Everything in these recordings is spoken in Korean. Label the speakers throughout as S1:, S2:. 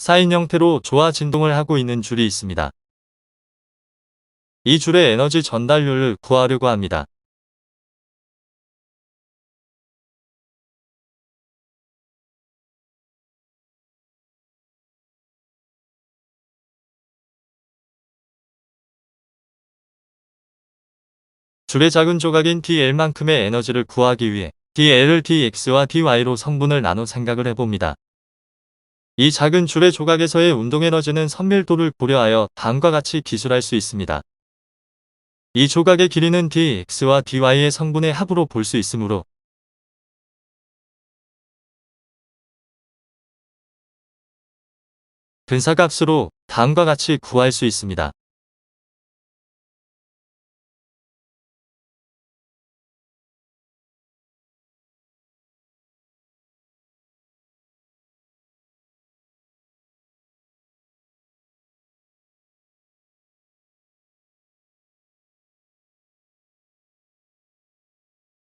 S1: 사인 형태로 조화 진동을 하고 있는 줄이 있습니다. 이 줄의 에너지 전달률을 구하려고 합니다. 줄의 작은 조각인 dl만큼의 에너지를 구하기 위해 dl을 dx와 dy로 성분을 나눠 생각을 해봅니다. 이 작은 줄의 조각에서의 운동에너지는 선밀도를 고려하여 다음과 같이 기술할 수 있습니다. 이 조각의 길이는 dx와 dy의 성분의 합으로 볼 수 있으므로 근사값으로 다음과 같이 구할 수 있습니다.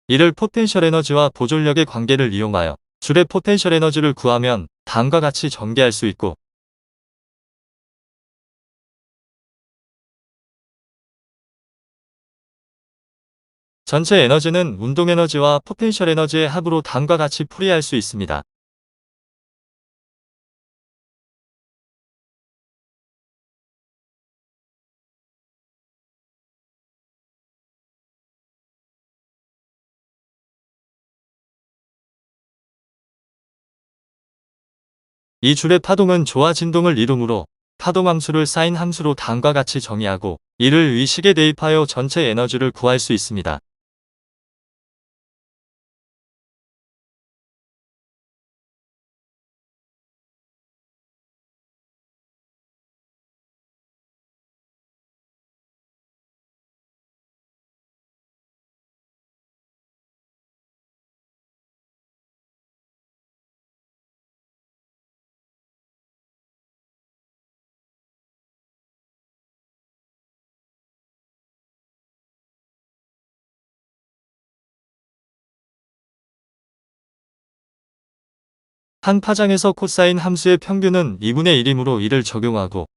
S1: 이를 포텐셜 에너지와 보존력의 관계를 이용하여 줄의 포텐셜 에너지를 구하면 다음과 같이 전개할 수 있고 전체 에너지는 운동 에너지와 포텐셜 에너지의 합으로 다음과 같이 풀이할 수 있습니다. 이 줄의 파동은 조화 진동을 이루므로 파동 함수를 사인 함수로 다음과 같이 정의하고 이를 의식에 대입하여 전체 에너지를 구할 수 있습니다. 한 파장에서 코사인 함수의 평균은 2분의 1이므로 이를 적용하고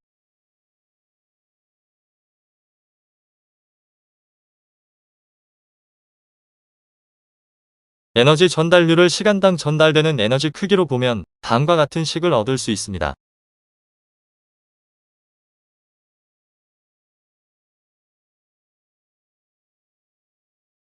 S1: 에너지 전달률을 시간당 전달되는 에너지 크기로 보면 다음과 같은 식을 얻을 수 있습니다.